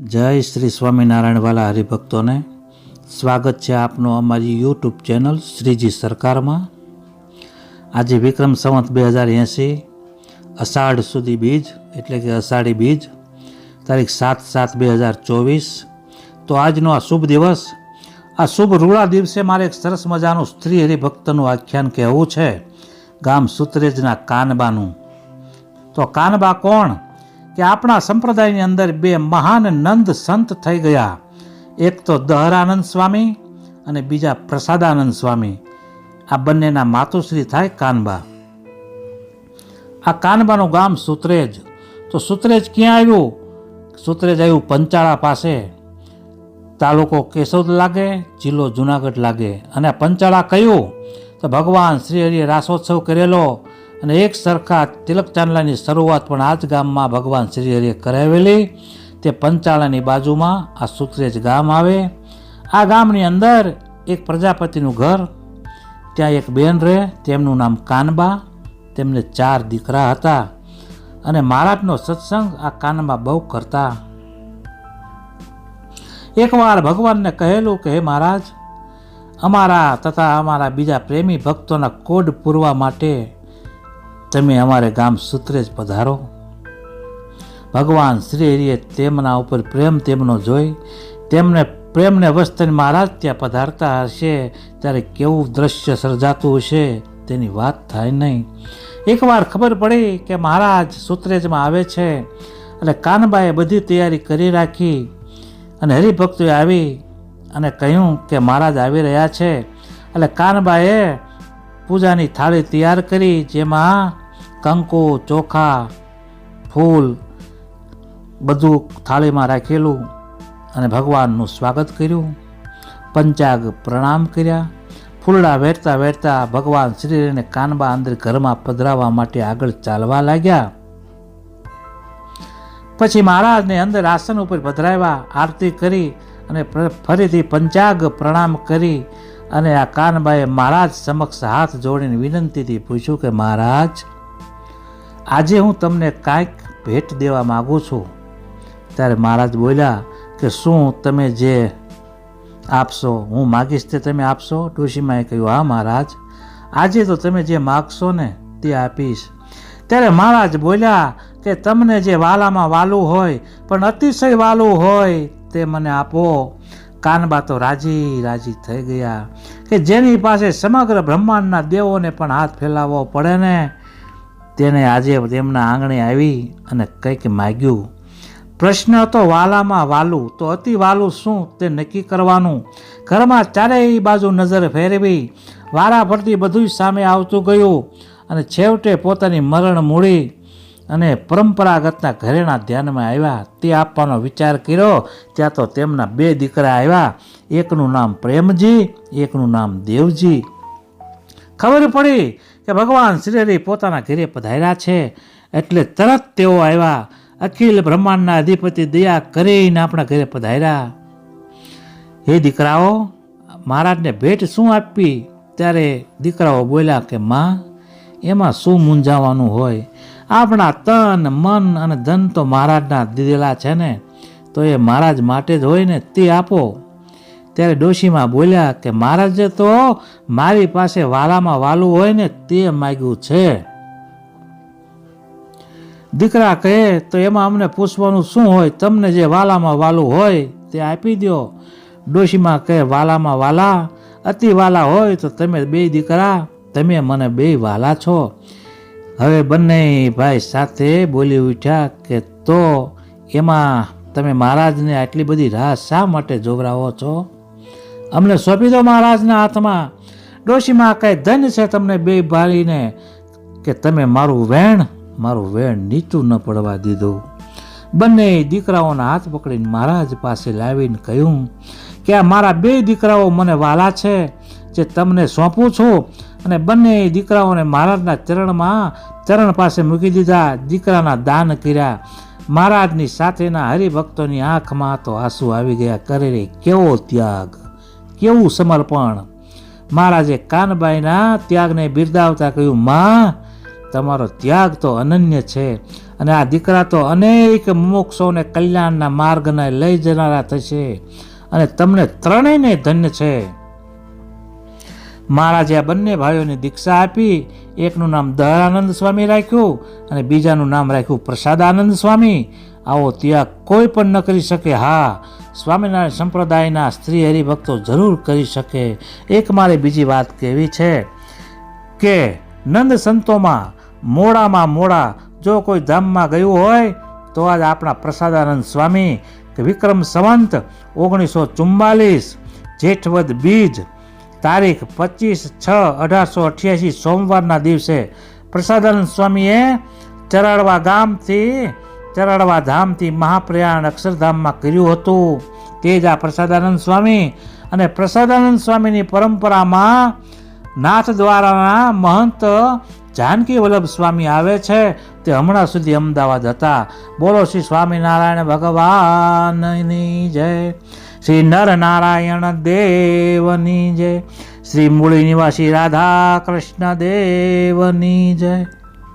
જય શ્રી સ્વામિનારાયણ વાલા હરિભક્તોને સ્વાગત છે આપનું અમારી યુટ્યુબ ચેનલ શ્રીજી સરકારમાં. આજે વિક્રમ સંવત બે હજાર એંસી અષાઢ સુધી બીજ, એટલે કે અષાઢી બીજ, તારીખ સાત સાત બે હજાર ચોવીસ. તો આજનો આ શુભ દિવસ, આ શુભ રૂળા દિવસે મારે એક સરસ મજાનું સ્ત્રી હરિભક્તનું આખ્યાન કહેવું છે, ગામ સુત્રેજના કાનબાનું. તો કાનબા કોણ? કે આપણા સંપ્રદાયની અંદર બે મહાન નંદ સંત થઈ ગયા. એક તો દહરાનંદ સ્વામી અને બીજા પ્રસાદાનંદ સ્વામી. આ બંનેના માતુશ્રી થાય કાનબા. આ કાનબાનું ગામ સુત્રેજ. તો સુત્રેજ ક્યાં આવ્યું? સુત્રેજ આવ્યું પંચાળા પાસે. તાલુકો કેશોદ લાગે, જિલ્લો જુનાગઢ લાગે. અને પંચાળા કયું? તો ભગવાન શ્રી હરિએ રાસોત્સવ કરેલો. અને એક સરખા તિલક ચાંદલાની શરૂઆત પણ આ જ ગામમાં ભગવાન શ્રી હરિએ કરાવેલી. તે પંચાળાની બાજુમાં આ સુત્રેજ ગામ આવે. આ ગામની અંદર એક પ્રજાપતિનું ઘર, ત્યાં એક બેન રહે, તેમનું નામ કાનબા, તેમને ચાર દીકરા હતા. અને મહારાજનો સત્સંગ આ કાનબા બહુ કરતા. એકવાર ભગવાનને કહેલું કે, હે મહારાજ, અમારા તથા અમારા બીજા પ્રેમી ભક્તોના કોડ પૂરવા માટે તમે અમારે ગામ સુત્રેજ પધારો. ભગવાન શ્રી હરિએ તેમના ઉપર પ્રેમ તેમનો જોઈ, તેમને પ્રેમને વસ્તન મહારાજ ત્યાં પધારતા હશે, ત્યારે કેવું દ્રશ્ય સર્જાતું હશે તેની વાત થાય નહીં. એકવાર ખબર પડી કે મહારાજ સૂત્રેજમાં આવે છે એટલે કાનબાએ બધી તૈયારી કરી રાખી અને હરિભક્તોએ આવી અને કહ્યું કે મહારાજ આવી રહ્યા છે. એટલે કાનબાએ પૂજાની થાળી તૈયાર કરી, જેમાં કંકુ, ચોખા, ફૂલ બધું થાળીમાં રાખેલું અને ભગવાનનું સ્વાગત કર્યું. પંચાગ પ્રણામ કર્યા. ફૂલડા વેરતા વેરતા ભગવાન શ્રીને કાનબા અંદર ઘરમાં પધરાવવા માટે આગળ ચાલવા લાગ્યા. પછી મહારાજને અંદર આસન ઉપર પધરાવ્યા, આરતી કરી અને ફરીથી પંચાગ પ્રણામ કરી અને આ કાનબાએ મહારાજ સમક્ષ હાથ જોડીને વિનંતીથી પૂછ્યું કે, મહારાજ, આજે હું તમને કાંઈક ભેટ દેવા માગું છું. ત્યારે મહારાજ બોલ્યા કે, શું તમે જે આપશો, હું માગીશ તે તમે આપશો? ડોશીમાએ કહ્યું, હા, મહારાજ, આજે તો તમે જે માગશો ને તે આપીશ. ત્યારે મહારાજ બોલ્યા કે, તમને જે વાલામાં વાલું હોય, પણ અતિશય વાલું હોય, તે મને આપો. કાનબા તો રાજી રાજી થઈ ગયા કે જેની પાસે સમગ્ર બ્રહ્માંડના દેવોને પણ હાથ ફેલાવવો પડે ને, તેને આજે તેમના આંગણે આવી અને કંઈક માગ્યું. પ્રશ્ન હતો વાલામાં વાલું, તો અતિ વાલું શું તે નક્કી કરવાનું? ઘરમાં ચારેય બાજુ નજર ફેરવી વારા ફરતી બધું સામે આવતું ગયું અને છેવટે પોતાની મરણ મૂડી અને પરંપરાગતના ઘરેણા ધ્યાનમાં આવ્યા, તે આપવાનો વિચાર કર્યો, ત્યાં તો તેમના બે દીકરા આવ્યા. એકનું નામ પ્રેમજી, એકનું નામ દેવજી. ખબર પડી કે ભગવાન શ્રી હરિ પોતાના ઘરે પધાર્યા છે, એટલે તરત તેઓ આવ્યા. અખિલ બ્રહ્માંડના અધિપતિ દયા કરીને આપણા ઘરે પધાર્યા. હે દીકરાઓ, મહારાજને ભેટ શું આપવી ત્યારે દીકરાઓ બોલ્યા કે, માં, એમાં શું મૂંઝાવાનું હોય? આપણા તન, મન અને ધન તો મહારાજના દીધેલા છે ને, તો એ મહારાજ માટે જ હોય ને તે આપો. ત્યારે ડોશીમાં બોલ્યા કે મહારાજે, તો મારી પાસે વાલામાં વાલું હોય ને તે માગ્યું છે. દીકરા કહે, તો એમાં અમને પૂછવાનું શું હોય? તમને જે વાલામાં વાલું હોય તે આપી દો ડોશીમાં કહે, વાલામાં વાલા, અતિ વાલા હોય તો તમે બે દીકરા, તમે મને બે વાલા છો. હવે બંને ભાઈ સાથે બોલી ઉઠ્યા કે, તો એમાં તમે મહારાજને આટલી બધી રાહ શા માટે જોવરાવો છો? અમને સોંપી દો મહારાજના હાથમાં. ડોશીમાં કઈ ધન છે તમને બે ભાળીને કે તમે મારું વેણ મારું વેણ નીચું ન પડવા દીધું. બંને દીકરાઓના હાથ પકડીને મહારાજ પાસે લાવીને કહ્યું કે, આ મારા બે દીકરાઓ મને વાલા છે, જે તમને સોંપું છું. અને બંને દીકરાઓને મહારાજના ચરણમાં ચરણ પાસે મૂકી દીધા, દીકરાના દાન કર્યા. મહારાજની સાથેના હરિભક્તોની આંખમાં તો આંસુ આવી ગયા કરે રે, કેવો ત્યાગ, કેવું સમર્પણ. મહારાજે કાનબાઈના ત્યાગને બિરદાવતા કહ્યું, માં, તમારો ત્યાગ તો અનન્ય છે અને આ દીકરા તો અનેક મુમુક્ષોને કલ્યાણના માર્ગને લઈ જનારા થશે અને તમને ત્રણેયને ધન્ય છે. મહારાજે આ બંને ભાઈઓને દીક્ષા આપી, એકનું નામ દયાનંદ સ્વામી રાખ્યું અને બીજાનું નામ રાખ્યું પ્રસાદાનંદ સ્વામી. આવો ત્યાગ કોઈ પણ ન કરી શકે. હા, સ્વામિનારાયણ સંપ્રદાયના સ્ત્રી હરિભક્તો જરૂર કરી શકે. એક મારે બીજી વાત કહેવી છે કે નંદ સંતોમાં મોડામાં મોડા જો કોઈ ધામમાં ગયું હોય, તો આજ આપણા પ્રસાદાનંદ સ્વામી કે વિક્રમ સંવંત ઓગણીસો ચુમ્માલીસ જેઠવદ બીજ તારીખ પચીસ છ અઢારસો અઠ્યાસી સોમવારના દિવસે પ્રસાદાનંદ સ્વામીએ ચરાડવા ગામથી, ચરાડવા ધામથી મહાપ્રયાણ અક્ષરધામમાં કર્યું હતું. તે જ આ પ્રસાદાનંદ સ્વામી અને પ્રસાદાનંદ સ્વામીની પરંપરામાં નાથ દ્વારાના મહંત જાનકી વલ્લભ સ્વામી આવે છે. તે હમણાં સુધી અમદાવાદ હતા. બોલો શ્રી સ્વામિનારાયણ ભગવાનની જય. શ્રી નરનારાયણ દેવની જય. શ્રી મૂળી નિવાસી રાધા કૃષ્ણ દેવની જય.